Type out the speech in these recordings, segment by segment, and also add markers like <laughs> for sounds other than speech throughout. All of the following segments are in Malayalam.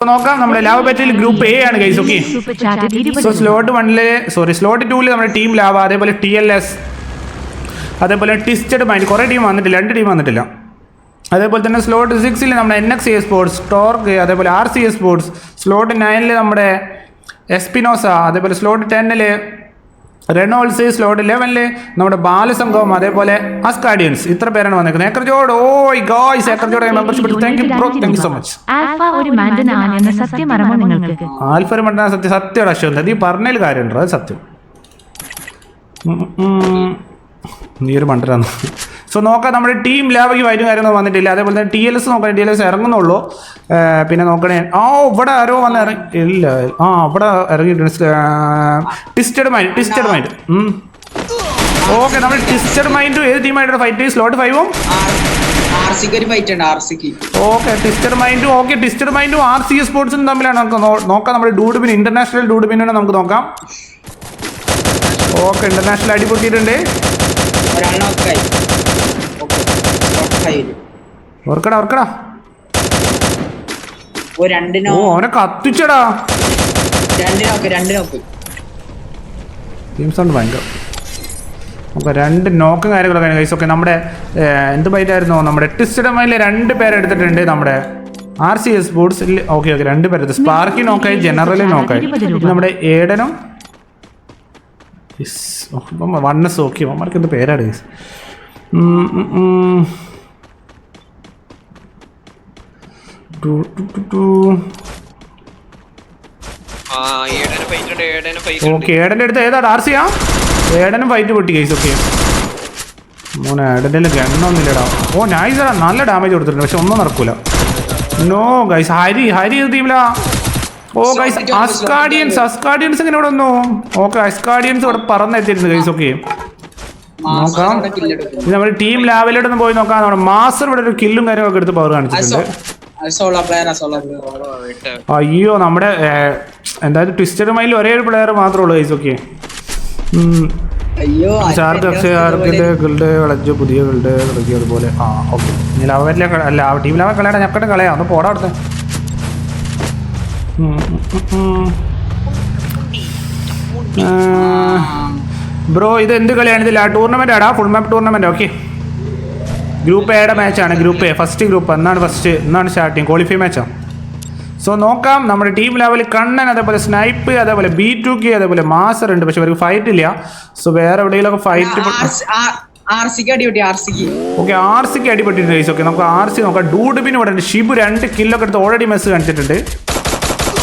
നോക്കാം നമ്മുടെ ലാവ ബാറ്റിൽ ഗ്രൂപ്പ് എ ആണ് ഗൈസ് ഓക്കെ സോ സ്ലോട്ട് വണ്ണിൽ സോറി സ്ലോട്ട് ടൂവിൽ നമ്മുടെ ടീം ലാവ അതേപോലെ ടി എൽ എസ് അതേപോലെ ടിസ്റ്റഡ് മൈൻഡ് കുറേ ടീം വന്നിട്ടില്ല രണ്ട് ടീം വന്നിട്ടില്ല. അതേപോലെ തന്നെ സ്ലോട്ട് സിക്സിൽ നമ്മുടെ N X A sports Torque അതേപോലെ R C A sports slot നയനിൽ നമ്മുടെ എസ്പിനോസ അതേപോലെ സ്ലോട്ട് ടെന്നിൽ റെനോൾസ് സ്ലോട്ട് ലെവനിൽ നമ്മുടെ ബാലസംഘവും അതേപോലെ അസ്കാഡിയൻസ് ഇത്ര പേരാണ് വന്നിരിക്കുന്നത് ഏക്കർജോഡ് ഓയ് ഗോയ്സ് ഏക്കർജോഡ് membership thank you bro thank you so much alpha ഒരു ആണെന്ന സത്യം നിങ്ങൾക്ക്? ആൽഫർ മണ്ടാ സത്യം. സത്യം അശ്വന്ത് നീ പറഞ്ഞതിൽ കാര്യമുണ്ടോ? അത് സത്യം. നീ ഒരു മണ്ടരാന്ന് സോ നോക്കാം നമ്മുടെ ടീം ലാബയ്ക്ക് വൈറ്റും കാര്യമൊന്നും വന്നിട്ടില്ല. അതേപോലെ തന്നെ ടി എൽ എസ് നോക്കണേ ടി എൽ എസ് ഇറങ്ങുന്നുള്ളൂ. പിന്നെ നോക്കണേ. ആ ഇവിടെ ആരോ വന്ന് ഇറങ്ങി ഇല്ല. ആ ഇവിടെ ഇറങ്ങിയിട്ടുണ്ട്. Twisted mind twisted mind okay നമ്മൾ ട്വിസ്റ്റഡ് മൈൻഡും ഏത് ടീമായിട്ടാണ് ഫൈറ്റ് സ്ലോട്ട് ഫൈവും ഓക്കെ ടിസ്റ്റഡ് മൈൻഡും ഓക്കെ ട്വിസ്റ്റഡ് മൈൻഡും ആർ സി സ്പോർട്സും തമ്മിലാണ് നമുക്ക് നോക്കാം. നമ്മുടെ ഡൂഡുബിൻ ഇന്റർനാഷണൽ ഡൂഡുബിനാണ് നമുക്ക് നോക്കാം. Okay international അടിപൊട്ടിയിട്ടുണ്ട്. ഓർക്കടാ ഓർക്കടാ ഓ രണ്ടിനോ ഓ അവനെ കത്തിച്ചടാ. രണ്ട് നോക്ക് രണ്ട് നോക്ക് ടീം സൗണ്ട് ഭയങ്കര. ഓക്കെ രണ്ട് നോക്കും കാര്യങ്ങളൊക്കെ കൈസ് ഓക്കെ നമ്മുടെ എന്ത് ബൈറ്റായിരുന്നു നമ്മുടെ ട്വിസ്റ്റഡ് മൈൻഡിൽ രണ്ട് പേരെടുത്തിട്ടുണ്ട് നമ്മുടെ R C S sports okay okay രണ്ട് പേരെടുത്ത് സ്പാർക്കി നോക്കായി ജനറലി നോക്കായി നമ്മുടെ ഏഡനും വണ്ണസ് ഓക്കെ അവന്മാർക്ക് എന്ത് പേരാണ് ഗൈസ് ഉം, ഉം, ഉം. ടു, ടു, ടു, ടു. ആ ഏടന് ഫൈറ്റ് ഉണ്ട് ഏടന് ഫൈറ്റ് ഉണ്ട് ഓക്കെ ഏടന്റെ അടുത്ത് ഏതാ ആർസിയാ ഏടനും ഫൈറ്റ് പൊട്ടി കേസ് ഓക്കെ. മോനെ ഏടന്റെ ഗണ്ണൊന്നുമില്ലടാ ഓ നല്ല ഡാമേജ് കൊടുത്തിട്ടുണ്ട് പക്ഷെ ഒന്നും നടക്കൂല. നോ ഗൈസ് ഹരി ഹരി ഏത് ടീമിലാ ഓ ഗൈസ് അസ്കാർഡിയൻസ് അസ്കാഡിയൻസ് ഇങ്ങനെ ഇവിടെ വന്നു? ഓക്കെ അസ്കാഡിയൻസ് ഇവിടെ പറന്നെത്തിയിരുന്നു ഗൈസ് ഓക്കെ. നോക്കാം. നമ്മുടെ ടീം ലാവലിലോട്ട് പോയി നോക്കാം. നമ്മുടെ മാസ്റ്റർ ഇവിടെ ഒരു കില്ലും കാര്യങ്ങളൊക്കെ എടുത്ത് പവർ കാണിച്ചിട്ടുണ്ട്. അയ്യോ നമ്മുടെ എന്തായാലും ട്വിസ്റ്റർ മൈൽ ഒരേ ഒരു പ്ലെയർ മാത്രമേ ഉള്ളൂ ഗൈസ് ഓക്കെ അയ്യോ ഷാർക്ക് അക്ഷയാർക്കിന്റെ ഗിൽഡ് കളിച്ചു പുതിയ ഗിൽഡ് കളിച്ചു അതുപോലെ ആ ഓക്കെ ഇനി ലവരിലെ അല്ല ടീം ലവൽ കളയടാ ഞക്കട്ട് കളയാ. അന്ന് പോടാ അവിടുത്തെ ബ്രോ ഇത് എന്ത് കളിയാണ്? ഇതില്ല ടൂർണമെന്റ് ആടാ full map tournament okay group എയുടെ മാച്ചാണ് ഗ്രൂപ്പ് എ ഫസ്റ്റ് ഗ്രൂപ്പ് എന്നാണ് ഫസ്റ്റ് എന്നാണ് സ്റ്റാർട്ടിങ് ക്വാളിഫൈ മാച്ചാണ് സോ നോക്കാം. നമ്മുടെ ടീം ലെവലിൽ കണ്ണൻ അതേപോലെ സ്നൈപ്പ് അതേപോലെ ബി ടു കെ അതേപോലെ മാസർ ഉണ്ട്. പക്ഷെ അവർക്ക് ഫൈറ്റ് ഇല്ല. സോ വേറെ എവിടെയെങ്കിലും ഫൈറ്റ് ഓക്കെ ആർ സിക്ക് അടിപെട്ടിട്ടുണ്ട് ഗൈസ് ഓക്കെ നമുക്ക് ആർ സി നോക്കാം. ഡൂഡിബിന് ഇവിടെ ഉണ്ട്. ഷിബു രണ്ട് കില്ലൊക്കെ എടുത്ത് ഓൾറെഡി മെസ്സ് കാണിച്ചിട്ടുണ്ട്.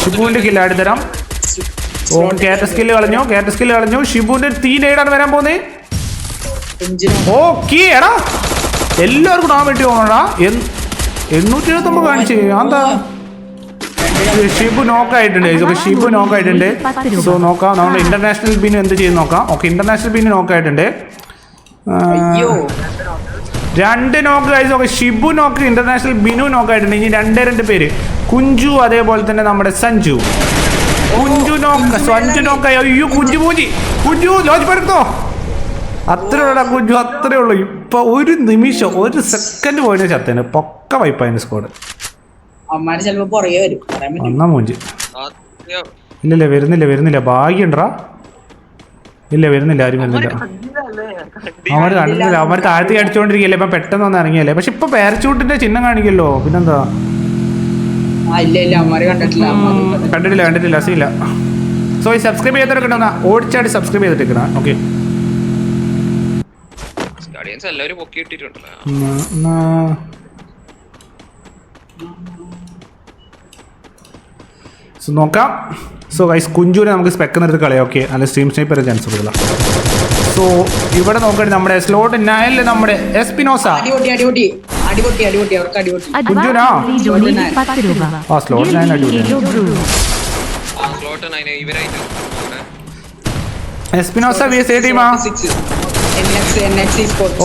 ഷിബുവിന്റെ കില്ല് ആടിത്തരാം തരാം. ഓ കേറ്റ സ്കില്ല് കളഞ്ഞു. കേറ്റ സ്കില്ല് കളഞ്ഞു. ഷിബുവിന്റെ തീനേടാണ് വരാൻ പോകുന്നത്. ഓക്കെ എടാ. എല്ലാവർക്കും ആ വെട്ടി പോകണടാ എണ്ണൂറ്റി എഴുപത്തൊമ്പത് കാണിച്ച്. എന്താ ഷിബു നോക്കായിട്ടുണ്ട്. ഷിബു നോക്കായിട്ടുണ്ട്. സോ നോക്കാം. നമ്മൾ ഇന്റർനാഷണൽ ബിൻ എന്ത് ചെയ്ത് നോക്കാം. ഓക്കെ ഇന്റർനാഷണൽ ബിൻ നോക്കായിട്ടുണ്ട്. രണ്ട് നോക്ക് കഴിച്ച് നോക്കാം ഷിബു നോക്ക് ഇന്റർനാഷണൽ ബിനു നോക്കായിട്ടുണ്ട്. ഇനി രണ്ടേ രണ്ട് പേര്. കുഞ്ചു അതേപോലെ തന്നെ നമ്മുടെ സഞ്ജു. കുഞ്ചു നോക്ക് സഞ്ജു നോക്കായി. അയ്യോ കുഞ്ചു പൂജി കുഞ്ചു ലോജ് പടുത്തോ അത്രേ ഉള്ളടാ കുഞ്ചു അത്രേ ഉള്ളൂ. ഇപ്പൊ ഒരു നിമിഷം ഒരു സെക്കൻഡ് പോയിന് ചത്തേന്. പൊക്ക വൈപ്പായിന്റെ സ്കോഡ് ഒന്നാ മൂഞ്ചി. ഇല്ലില്ല വരുന്നില്ല വരുന്നില്ല. ഭാഗ്യണ്ടാ. ഇല്ല വരുന്നില്ല ആരും വരുന്നില്ല. അവന്മാർ കണ്ടില്ല അവന്മാർ താഴ്ത്തി അടിച്ചോണ്ടിരിക്കല്ലേ ഇപ്പൊ പെട്ടെന്ന് വന്ന് ഇറങ്ങിയല്ലേ? പക്ഷെ ഇപ്പൊ പാരച്ചൂട്ടിന്റെ ചിഹ്നം കാണിക്കല്ലോ. പിന്നെന്താ? ആ ഇല്ല ഇല്ല. അമ്മാര് കണ്ടിട്ടില്ല. കണ്ടിട്ടില്ല. സീല സോ ഈ സബ്സ്ക്രൈബ് ചെയ്തിട്ടൊക്കെ ഉണ്ടെന്നാ. ഓടിച്ചാടി സബ്സ്ക്രൈബ് ചെയ്തിട്ടിരിക്കണ ഓക്കെ ഗാർഡിയൻസ് എല്ലാവരും പൊക്കി ഇട്ടിട്ടുണ്ടല്ലോ സോ നോക്കാം. സോ ഗൈസ് കുഞ്ചൂരെ നമുക്ക് സ്പെക്ക് എടുത്ത് കളയാം. ഓക്കെ അല്ല സ്ട്രീം സ്നൈപ്പർ ചാൻസ് കൊടുക്കാം. സോ ഇവിടെ നോക്കട്ടെ നമ്മുടെ സ്ലോട്ട് നയൽ നമ്മുടെ എസ്പിനോസ അടിപൊട്ടി അടിപൊട്ടി. അടിപൊട്ടി അടിപൊട്ടി. അവർക്ക് അടിപൊട്ടി. കുഞ്ചുനാ? ആ സ്ലോട്ട് നയൻ അടിപൊളി എസ്പിനോസ വി എസ് എ ടീമാ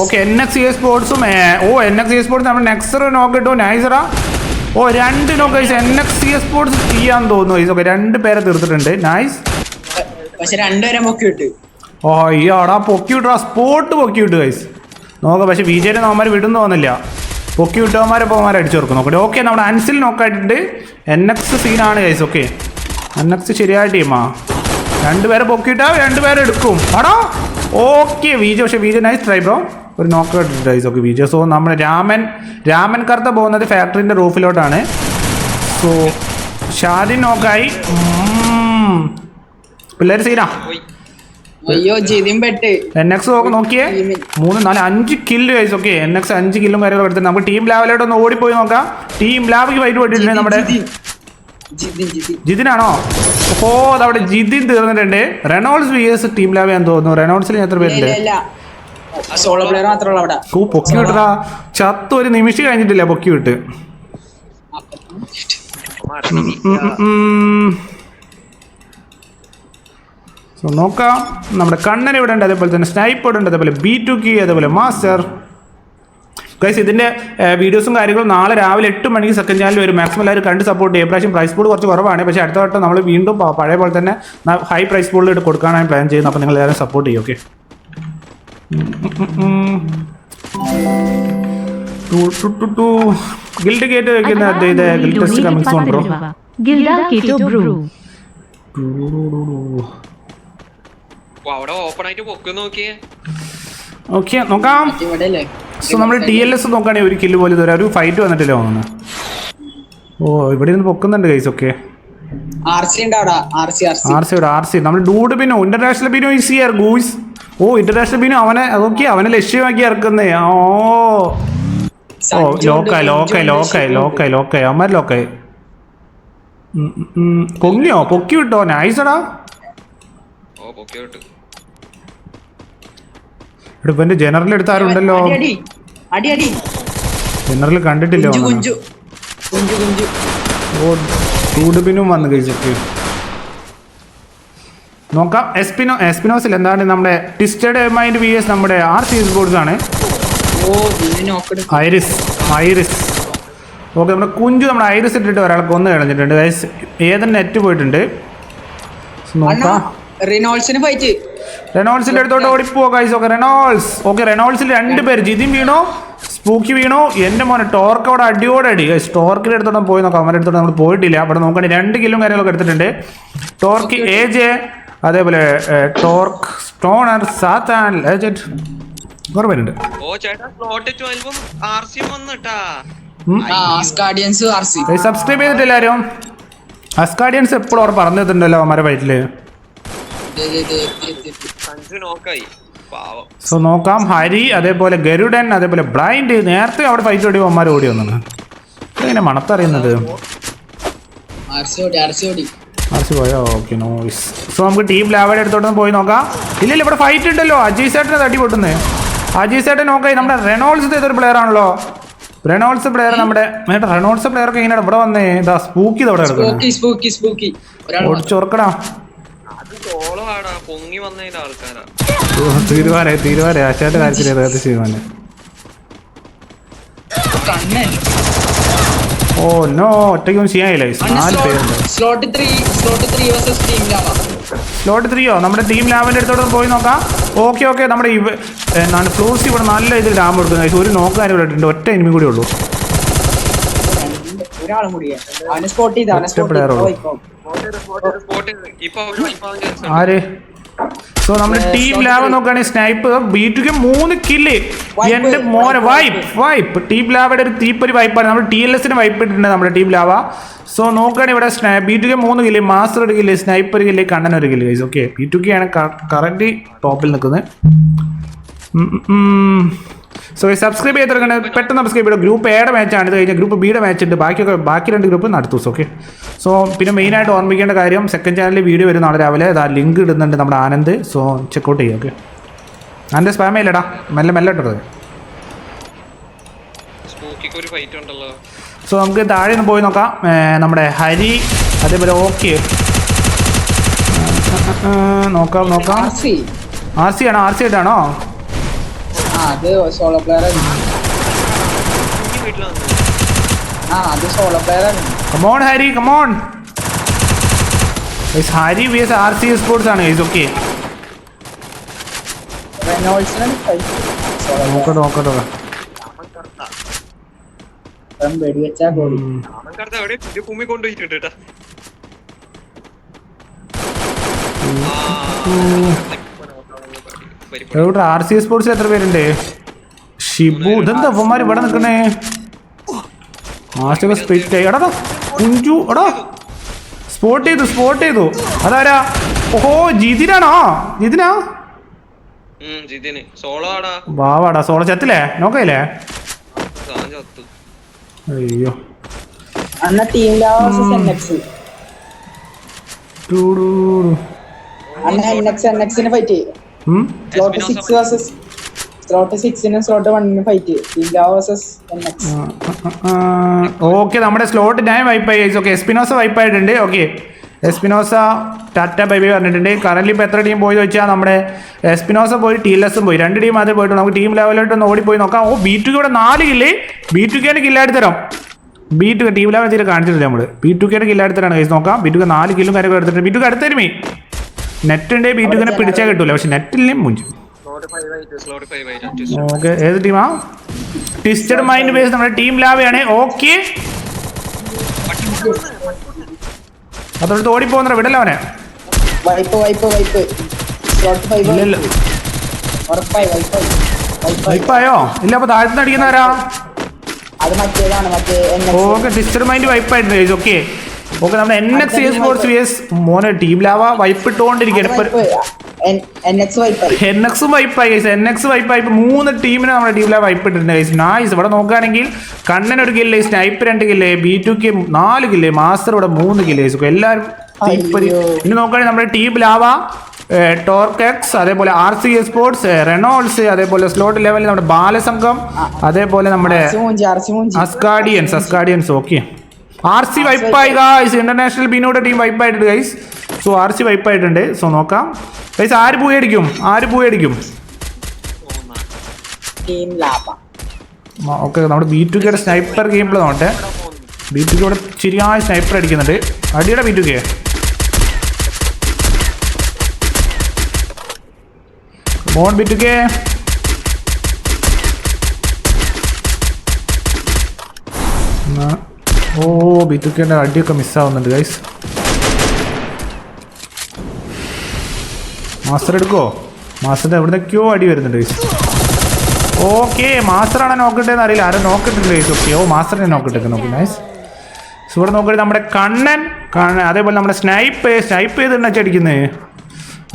ഓക്കെ എൻ എക്സ് എ സ്പോർട്സും ഓ എൻ എക്സ് എ സ്പോർട്സ് നമ്മുടെ നെക്സർ നോക്കിട്ടോ നൈസറ ഓ രണ്ട് നോക്ക് N X C S sports ചെയ്യാൻ തോന്നുന്നു ഓക്കെ രണ്ട് പേരെ തീർത്തിട്ടുണ്ട്. നൈസ് പക്ഷെ രണ്ടുപേരെ പൊക്കി വിട്ട്. ഓ അയ്യോടാ പൊക്കി വിട്ടാ. സ്പോട്ട് പൊക്കി വിട്ടു ഗൈസ് നോക്കാം പക്ഷെ വിജയുടെ നമ്മാർ വിടുന്നു തോന്നില്ല പൊക്കി വിട്ടവന്മാരെ പോകാൻ അടിച്ചു കൊടുക്കും നോക്കട്ടെ ഓക്കെ നമ്മുടെ അൻസിൽ നോക്കായിട്ടുണ്ട് എൻ എക്സ് സീനാണ് ഗൈസ് ഓക്കെ എൻ എക്സ് ശരിയായ ടീമാ രണ്ടുപേരെ പൊക്കിയിട്ടാ രണ്ടുപേരെ എടുക്കും. അടോ. ഓക്കെ വീജോ പക്ഷേ വീജ നൈസ് ട്രൈ ബ്രോ ഒരു നോക്ക് ഡൈസ് ഓക്കെ വീജ. സോ നമ്മൾ രാമൻ രാമൻ കറുത്ത പോകുന്നത് ഫാക്ടറിന്റെ റൂഫിലോട്ടാണ്. സോ ഷാദിൻ നോക്കായി പിള്ളേർ സീനാ. അയ്യോ ജിതിൻ പെട്ട്. എൻ എക്സ് നോക്ക് നോക്കിയേ. മൂന്ന് നാല് അഞ്ച് കില്ല് കഴിച്ചു ഓക്കെ എൻ എക്സ് അഞ്ച് കില്ലും കാര്യങ്ങളും എടുത്തിട്ട് നമുക്ക് ടീം ലാബിലോട്ട് ഒന്ന് ഓടിപ്പോയി നോക്കാം. ടീം ലാബിക്ക് വൈറ്റ് പോയിട്ടില്ലേ നമ്മുടെ ജിതിനാണോ? ഓ അതവിടെ ജിതിൻ തീർന്നിട്ടുണ്ട്. Reynolds V S team lab ഞാൻ തോന്നുന്നു റെനോൾസിൽ എത്ര പേരുണ്ട്? സോളോ പ്ലെയർ മാത്രമേ അവിടെ ഓ പൊക്കി വിട്ടടാ ചത്ത് ഒരു നിമിഷം കഴിഞ്ഞിട്ടില്ല പൊക്കി വിട്ട്. സോ നോക്കാം. നമ്മുടെ കണ്ണൻ ഇവിടെ ഉണ്ട് അതേപോലെ തന്നെ സ്നൈപ്പർ ഉണ്ട്. അതേപോലെ ബി ടു കി അതേപോലെ മാസ്റ്റർ ഗൈസ് ഇതിന്റെ വീഡിയോസും കാര്യങ്ങളും നാളെ രാവിലെ എട്ട് മണിക്ക് സെക്കൻഡ് ചാനൽ വരും. മാക്സിമം എല്ലാവരും കണ്ട് സപ്പോർട്ട് ചെയ്യും. പ്രാവശ്യം പ്രൈസ് ബോർഡ് കുറച്ച് കുറവാണ്. പക്ഷേ അടുത്ത വട്ടം നമ്മൾ വീണ്ടും പഴയ പോലെ തന്നെ ഹൈ പ്രൈസ് ബോർഡിൽ ഇട്ട് കൊടുക്കാനാണ് പ്ലാൻ ചെയ്യുന്നത്. അപ്പോൾ നിങ്ങൾ എല്ലാവരും സപ്പോർട്ട് ചെയ്യും ഓക്കെ ഗിൽഡ് ഗേറ്റ് വെക്കുന്ന guild test coming zone bro അവിടെ ഓപ്പൺ ആയിട്ട് നോക്കിയേ. നോക്കാം. സോ നമ്മൾ ടി എൽ എസ് നോക്കുകയാണെങ്കിൽ ഒരു കില്ല് പോലെ ഇതുവരെ ഒരു ഫൈറ്റ് വന്നിട്ടില്ല തോന്നുന്നു. ഓ ഇവിടെ നിന്ന് പൊക്കുന്നുണ്ട് കൈസ് ഓക്കെ ആർ സി അവിടെ. ആർ സി നമ്മൾ ഡൂഡ് ബിനോ ഇന്റർനാഷണൽ ബിനോ ഈസി ആർ ഗൂസ് ഓ ഇന്റർനാഷണൽ ബിനോ അവനെ അതൊക്കെ അവനെ ലക്ഷ്യമാക്കി ഇറക്കുന്നേ. ഓ. ഓ ലോക്കായി ലോക്കായി ലോക്കായി ലോക്കായി ലോക്കായി അമ്മ ലോക്കായി. പൊങ്ങിയോ പൊക്കി വിട്ടോ? നൈസടാ ഓ പൊക്കി വിട്ടു. എന്റെ ജനറൽ എടുത്ത ആരുണ്ടല്ലോ ജനറൽ കണ്ടിട്ടില്ല ഓ ഡൂഡുബിനും വന്ന് കഴിച്ചൊക്കെ നോക്കാം. എസ്പിനോ എസ്പിനോസിൽ എന്താണ് നമ്മുടെ ടിസ്റ്റഡ് മൈൻഡ് വി എസ് നമ്മുടെ ആർ സി സ്പോർട്സ് ആണ്. ഐറിസ് ഐറിസ് ഓക്കെ നമ്മുടെ കുഞ്ചു നമ്മുടെ ഐറിസ് ഇട്ടിട്ട് ഒരാൾക്ക് കൊന്നു കളഞ്ഞിട്ടുണ്ട്. ഏതെന്നെ ഏത് നെറ്റ് പോയിട്ടുണ്ട്. നോക്കാം. റിനോൾസിന് ഫൈറ്റ് റെനോൾസിന്റെ അടുത്തോട്ട് ഓടിപ്പോ ഗൈസ് ഓക്കെ റെനോൾസ്. ഓക്കെ റെനോൾസിൽ രണ്ട് പേര്. ജിതിൻ വീണോ? സ്പൂക്കി വീണോ? എന്റെ മോനെ ടോർക്ക് അവിടെ അടിയോടെ അടി. ഗൈസ് ടോർക്കിന്റെ അടുത്തോട്ട് പോയി നോക്കാം. അവരുടെ അടുത്തോട്ട് നമ്മൾ പോയിട്ടില്ല. അവിടെ നോക്കണേ രണ്ട് കിലും കാര്യങ്ങളൊക്കെ എടുത്തിട്ടുണ്ട്. ടോർക്ക് എ ജെ അതേപോലെ ടോർക്ക് സ്റ്റോണർ സാത്താൻ ലെജൻഡ് കുറേ പേരുണ്ട്. സബ്സ്ക്രൈബ് ചെയ്തിട്ടില്ല എല്ലാവരും അസ്കാഡിയൻസ് എപ്പോഴും അവർ പറഞ്ഞു തന്നിട്ടുണ്ടല്ലോ അവന്മാരെ പാവം സോ നോക്കാം. ഹരി അതേപോലെ ഗരുഡൻ അതേപോലെ ബ്ലൈൻഡ്. നേരത്തെ അവിടെ ഫൈറ്റ് ഓടി അമ്മമാർ ഓടി വന്നാണ് എങ്ങനെ മണത്തറിയുന്നത്? ആർ സി ഓടി. ആർ സി പോയോ? ഓക്കെ നോയ്സ് സോ നമുക്ക് ടീം ലാവയുടെ അടുത്തോട്ടൊന്ന് പോയി നോക്കാം. ഇല്ലില്ല ഇവിടെ ഫൈറ്റ് ഉണ്ടല്ലോ. അജയ് സേട്ടനെ തട്ടി പൊട്ടുന്നേ. അജയ് സേട്ടൻ നോക്കാം നമ്മുടെ റെനോൾസ് ഒരു പ്ലെയർ ആണല്ലോ. റെനോൾസ് പ്ലെയർ നമ്മുടെ മേട്ട റെനോൾസ് പ്ലെയർ ഒക്കെ ഇങ്ങനെ ഇവിടെ വന്നേ? ഇതാ സ്പൂക്കി ഇവിടെ കിടക്കുന്നത് പൊങ്ങി വന്നതിന്റെ ആൾക്കാരാ. തീരുമാനേ തീരുമാനേ ആശാന്റെ കാര്യത്തിൽ ഏതാണ്ട് തീരുമാനം? ഓ നോ ഒറ്റയ്ക്കൊന്നും ചെയ്യാനില്ല. നാല് പേരുണ്ട്. സ്ലോട്ട് ത്രീയോ നമ്മുടെ ടീം ലാബിന്റെ അടുത്തോട്ട് പോയി നോക്കാം. ഓക്കെ ഓക്കെ നമ്മുടെ ഇവ എന്താണ് ഫ്ലൂസ് ഇവിടെ നല്ല ഇതിൽ ലാബ് കൊടുക്കുന്നത് ഒരു നോക്കാൻ ഇവിടെ ഇട്ടുണ്ട് ഒറ്റ എനിമി കൂടി ഉള്ളൂ. ഒരാളും കൂടിയാ അവനെ സ്പോട്ട് ചെയ്ത അവനെ സ്പോട്ട് ആര്? സോ നമ്മുടെ ടീം ലാവ് നോക്കുകയാണെങ്കിൽ സ്നൈപ്പ് ബീറ്റുക്ക് മൂന്ന് കില്ല് എന്റെ മോനെ വൈപ്പ് വൈപ്പ് ടീം ലാവയുടെ ഒരു തീപ്പൊരു വൈപ്പാണ് നമ്മൾ ടി എൽ എസിന് വൈപ്പ് ഇട്ടിട്ടുണ്ട് നമ്മുടെ ടീം ലാവ. സോ നോക്കുകയാണെങ്കിൽ ഇവിടെ സ്നൈ ബീറ്റുക്ക് മൂന്ന് കില്ല് മാസ്റ്റർ ഒരു കില്ല് സ്നൈപ്പർ ഒരു കില്ല് കണ്ണൻ ഒരു കില്ല് ഗൈസ് ഓക്കെ ബീറ്റുക്ക് ആണ് കറക്റ്റ് ടോപ്പിൽ നിൽക്കുന്നത്. സോ സബ്സ്ക്രൈബ് ചെയ്തിരിക്കണേ പെട്ടെന്ന് സബ്സ്ക്രൈബ് ചെയ്യുക ഗ്രൂപ്പ് എയുടെ മാച്ചാണ് ഇത് കഴിഞ്ഞാൽ ഗ്രൂപ്പ് ബിയുടെ മാച്ച് ഉണ്ട്. ബാക്കിയൊക്കെ ബാക്കി രണ്ട് ഗ്രൂപ്പ് നടത്തു. ഓക്കെ സോ പിന്നെ മെയിനായിട്ട് ഓർമ്മിക്കേണ്ട കാര്യം സെക്കൻഡ് ചാനലിൽ വീഡിയോ വരും നാളെ രാവിലെ. ആ ലിങ്ക് ഇടുന്നുണ്ട് നമ്മുടെ ആനന്ദ്. സോ ചെക്കൗട്ട് ചെയ്യുക ഓക്കെ ആനന്ദ് സ്പാമേ ഇല്ലടാ മെല്ലെ മെല്ലെ ഇട്ടത് സ്പൂക്കിക്ക് ഒരു ഫൈറ്റ് ഉണ്ടല്ലോ. സോ നമുക്ക് താഴെ ഒന്ന് പോയി നോക്കാം. നമ്മുടെ ഹരി അതേപോലെ ഓക്കെ. നോക്കാം നോക്കാം. ആർ സി ആണോ? ആർ സി ആയിട്ടാണോ? അത് സോളോ പ്ലെയർ ആ അത് സോളോ പ്ലെയർ ആണ്. Come on Hari come on Hari V S R C sports ആണ് ഗൈസ് ഓക്കെ നോക്കട്ടെ നോക്കട്ടെ വെടിവെച്ചാ ഇത് കുമ്മി കൊണ്ടുപോയിട്ടുണ്ട് കേട്ടാ. എവിടെ ആർ സി സ്പോർട്സ് എത്ര പേരുണ്ട്? ഷിബു ഇതെന്താ അവന്മാർ ഇവിടെ നിൽക്കണേ മാസ്റ്റർ സ്പിറ്റ് എടാ ദാ, കുഞ്ചു എടാ. സ്പോട്ട് ചെയ്തു സ്പോട്ട് ചെയ്തു. അതാരാ? ഓഹോ ജിതിനാണോ? ജിതിനാ? വാവാടാ സോളോ ചത്തില്ലേ? നോക്കയില്ലേ? അയ്യോ. അന്ന ടീം എക്സിന് ഫൈറ്റ് ചെയ്യും? സ്ലോട്ട് സിക്സ് വേഴ്സസ് സ്ലോട്ട് സിക്സിനും സ്ലോട്ട് വണ്ണിനും ഫൈറ്റ് ചെയ്യും. Team Lava versus N X okay നമ്മുടെ സ്ലോട്ട് ഞാൻ വൈപ്പായി ഓക്കെ എസ്പിനോസ വൈപ്പ് ആയിട്ടുണ്ട്. Okay Espinosa tata bye bye bye പറഞ്ഞിട്ടുണ്ട്. കറന്റ് ഇപ്പോൾ എത്ര ടീം പോയി വെച്ചാൽ നമ്മുടെ എസ്പിനോസ പോയി ടി എൽ എസും പോയി. രണ്ട് ടീം മാത്രമേ പോയിട്ടുള്ളൂ നമുക്ക് ടീം ലെവലിലോട്ട് ഒന്ന് ഓടിപ്പോയി നോക്കാം. ഓ ബി ടു ഇവിടെ നാല് കില്ല് ബി ടു കെയുടെ കില്ലാടി തരാം. ബി ടു ടീം ലെവൽ തീരെ കാണിച്ചിട്ടില്ല നമ്മൾ ബി ടു കെയുടെ കില്ലാടി തരാണ് കേസ് നോക്കാം. ബി ടു കെ നാല് കില്ലും കാര്യങ്ങളും എടുത്തിട്ടുണ്ട്. ബി ടു കെ അടുത്തരുമേ നെറ്റ് ഉണ്ടെങ്കിൽ ബീറ്റ് ടു പിടിച്ചാൽ കിട്ടൂല. പക്ഷെ നെറ്റില്ലേ മുഞ്ചും. ഫൈവ് ഏത് ടീമാ ട്വിസ്റ്റഡ് മൈൻഡ് ബേസ് നമ്മുടെ ടീം ലാവയാണ്. ഓക്കെ അതോടത്ത് ഓടിപ്പോകുന്ന വിടല്ല അവനെ? വൈപ്പായി ഇല്ല അപ്പൊ താഴ്ത്തുന്ന അടിക്കുന്നവരാ? ഓക്കെ ട്വിസ്റ്റഡ് മൈൻഡ് വൈപ്പായിട്ടുണ്ട് ഓക്കെ ഓക്കെ നമ്മുടെ N X A sports V S മോനെ ടീം ലാവ വൈപ്പ്. ഇട്ടുകൊണ്ടിരിക്കുകയാണ് എൻ എക്സ് വൈപ്പായി. കൈസ് എൻ എക്സ് വൈപ്പായി. ഇപ്പൊ മൂന്ന് ടീമിന് നമ്മുടെ ടീമിലെ വൈപ്പ് ഇട്ടിട്ടുണ്ട് കൈസ് നായിസ് ഇവിടെ നോക്കുകയാണെങ്കിൽ കണ്ണൻ ഒരു കില്ലേ സ്നൈപ്പ് രണ്ട് കില്ലേ ബി ടു കെ നാല് കില്ലേ മാസ്റ്റർ ഇവിടെ മൂന്ന് കില്ലേ എല്ലാവരും. ഇനി നോക്കുകയാണെങ്കിൽ നമ്മുടെ ടീം ലാവ ടോർക്കെക്സ് അതേപോലെ ആർ സി സ്പോർട്സ് റെനോൾസ് അതേപോലെ സ്ലോട്ട് ലെവലിൽ നമ്മുടെ ബാലസംഘം അതേപോലെ നമ്മുടെ Ascadians Ascadians okay R C വൈപ്പായി guys international ബിനോയുടെ ടീം വൈപ്പായിട്ടുണ്ട് ഗൈസ് സോ ആർ സി വൈപ്പായിട്ടുണ്ട്. സോ നോക്കാം. ഗൈസ് ആര് പൂയടിക്കും ആര് പൂയടിക്കും അടിക്കും? ഓക്കെ നമ്മുടെ ബി ടു കെയുടെ സ്നൈപ്പർ ഗെയിം പ്ലേ നോട്ടെ ബി ടു കെയുടെ ശരിയായ സ്നൈപ്പർ അടിക്കുന്നുണ്ട്. അടിയുടെ ബി ടു കെ മോൺ B two K oh B two കെയുടെ അടിയൊക്കെ മിസ്സാവുന്നുണ്ട് ഗൈസ് മാസ്റ്റർ എടുക്കോ മാസ്റ്റർ എവിടുന്നൊക്കെയോ അടി വരുന്നുണ്ട് ഗൈസ് ഓക്കെ മാസ്റ്ററാണ് നോക്കട്ടെന്ന് അറിയില്ല. ആരും നോക്കിട്ടില്ല ഗൈസ് ഓക്കെ ഓ മാസ്റ്ററിനെ നോക്കട്ടെ നോക്കി നൈസ് സോ ഇവിടെ നോക്കട്ടെ നമ്മുടെ കണ്ണൻ കണ്ണൻ അതേപോലെ നമ്മുടെ സ്നൈപ്പ് സ്നൈപ്പ് ചെയ്തിട്ടാ അടിക്കുന്നത്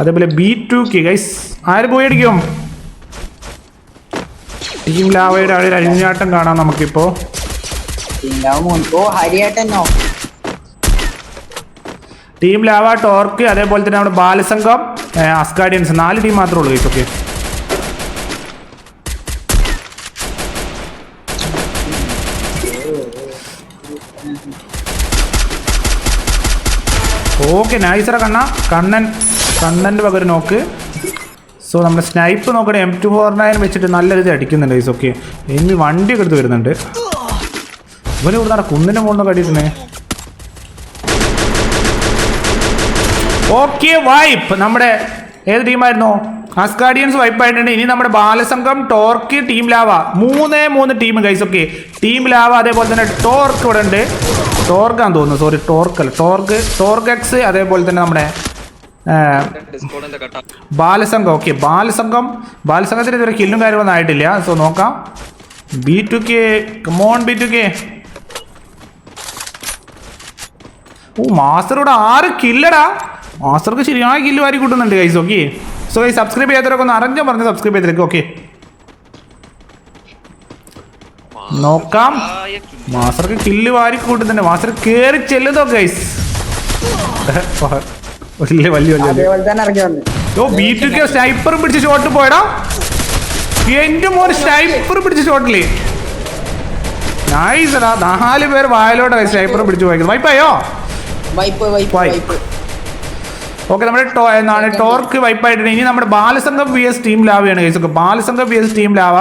അതേപോലെ ബി ടു കെ ഗൈസ് ആര് പോയി അടിക്കും? ടീം ലാവയുടെ ആ ഒരു അഴിഞ്ഞാട്ടം കാണാം നമുക്കിപ്പോൾ ടീം ലാവ ടോർക്ക് അതേപോലെ തന്നെ നമ്മുടെ ബാലസംഘം അസ്കാഡിയൻസ് നാല് ടീം മാത്രമേ ഉള്ളൂ ഇതൊക്കെ ഓക്കെ നൈസറ കണ്ണ. കണ്ണൻ കണ്ണന്റെ പകരം നോക്ക്. സോ നമ്മുടെ സ്നൈപ്പ് നോക്കണേ എം ടു ഫോർ നയൻ വെച്ചിട്ട് നല്ല രീതി അടിക്കുന്നുണ്ട് ഗൈസ് ഓക്കെ വണ്ടി വണ്ടിയൊക്കെ എടുത്ത് വരുന്നുണ്ട്. ഇവന് ഇവിടെ കുന്നിന്റെ മുകളിൽ കടിയിരുന്നേ ഓക്കെ വൈപ്പ് നമ്മുടെ ഏത് ടീമായിരുന്നു അസ്കാഡിയൻസ് വൈപ്പ് ആയിട്ടുണ്ട്. ഇനി നമ്മുടെ ബാലസംഘം ടോർക്ക് ടീം ലാവ. മൂന്നേ മൂന്ന് team guys okay team Lava അതേപോലെ തന്നെ ടോർക്ക് ഇവിടെ ഉണ്ട്. ടോർക്കാന്ന് തോന്നുന്നു. സോറി ടോർക്ക് അല്ല. ടോർക്ക് എക്സ് അതേപോലെ തന്നെ നമ്മുടെ ബാലസംഘം ഓക്കെ ബാലസംഘം ബാലസംഘത്തിന് ഇതുവരെ കില്ലും കാര്യമൊന്നും ആയിട്ടില്ല. സോ നോക്കാം. ബി ടു കെ മോൺ B two K oh master ഇവിടെ ആറ് കില്ലടാ. മാസ്റ്റർക്ക് ശരിയായ കില്ല് വാരി കൂട്ടുന്നുണ്ട് ഗൈസ് ഓക്കെ സോ ഈ സബ്സ്ക്രൈബ് ചെയ്യാത്തവരൊക്കെ ഒന്ന് അറിഞ്ഞ പറഞ്ഞ് സബ്സ്ക്രൈബ് ചെയ്തേക്ക് ഓക്കെ നോക്കാം. മാസ്റ്റർക്ക് കില്ല് വാരി കൂട്ടുന്നുണ്ട്. മാസ്റ്റർ കേറി ചെല്ലുന്നോ ഗൈസ് <laughs> വലിയ ഓ ബി ടു കെ പിടിച്ച് ഷോട്ട് പോയടാ. എന്റെ മോൻ സ്നൈപ്പർ പിടിച്ച് ഷോട്ടില്ലേ നൈസടാ നാല് പേര് വായലോട്ടെ സ്നൈപ്പറും പിടിച്ച് പോയത് വൈപ്പായോ വൈപ്പ് വൈപ്പ് വൈപ്പ് ഓക്കെ നമ്മുടെ ടോ- എന്താണ്? ടോർക്ക് വൈപ്പ് ആയിട്ട് ഇനി നമ്മുടെ ബാലസംഘം വി എസ് ടീം ലാവയാണ് കേസ് ഓക്കെ ബാലസംഘം വി എസ് ടീം ലാവ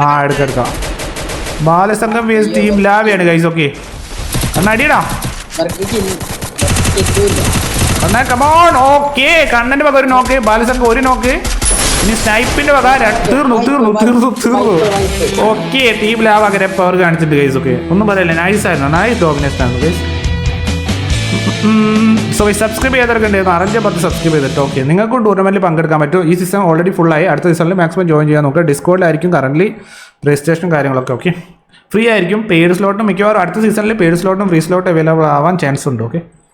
ആ എടുക്കെടുക്കാം ബാലസംഘം വി എസ് ടീം ലാവയാണ് കൈസ് ഓക്കെ എന്നാ അടിയടാ. എന്നാ കമോൺ ഓക്കെ കണ്ണന്റെ പകം ഒരു നോക്ക് ബാലസംഘം ഒരു നോക്ക് ഇനി സ്നൈപ്പിന്റെ വക ര- തീർന്നു തീർന്നു തീർന്നു തീർന്നു. ഓക്കെ ടീം ലാവാകരെ പവർ കാണിച്ചിട്ട് കൈസ് ഓക്കെ ഒന്നും പറയല്ലേ. നൈസ് ആയിരുന്നു. നൈസ് ഡോമിനേഷൻ ആയിരുന്നു ഗൈസ് സോ ഈ സബ്സ്ക്രൈബ് ചെയ്തിട്ടുണ്ടായിരുന്നു അറഞ്ച് പത്ത് സബ്സ്ക്രൈബ് ചെയ്തിട്ട് ഓക്കെ നിങ്ങൾക്കും ടൂർണമെന്റിൽ പങ്കെടുക്കാൻ പറ്റും. ഈ സീസൺ ഓൾറെഡി ഫുള്ളായി അടുത്ത സീസണിൽ മാക്സിമം ജോയിൻ ചെയ്യാൻ നോക്കുക. ഡിസ്കോഡിലായിരിക്കും കറന്റ് രജിസ്ട്രേഷൻ കാര്യങ്ങളൊക്കെ ഓക്കെ ഫ്രീ ആയിരിക്കും. പെയ്ഡ് സ്ലോട്ടും മിക്കവാറും അടുത്ത സീസണിൽ പെയ്ഡ് സ്ലോട്ടും ഫ്രീ സ്ലോട്ടും അവൈലബിൾ ആവാൻ ചാൻസ് ഉണ്ട് ഓക്കെ